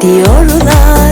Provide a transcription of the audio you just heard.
Diyorlar.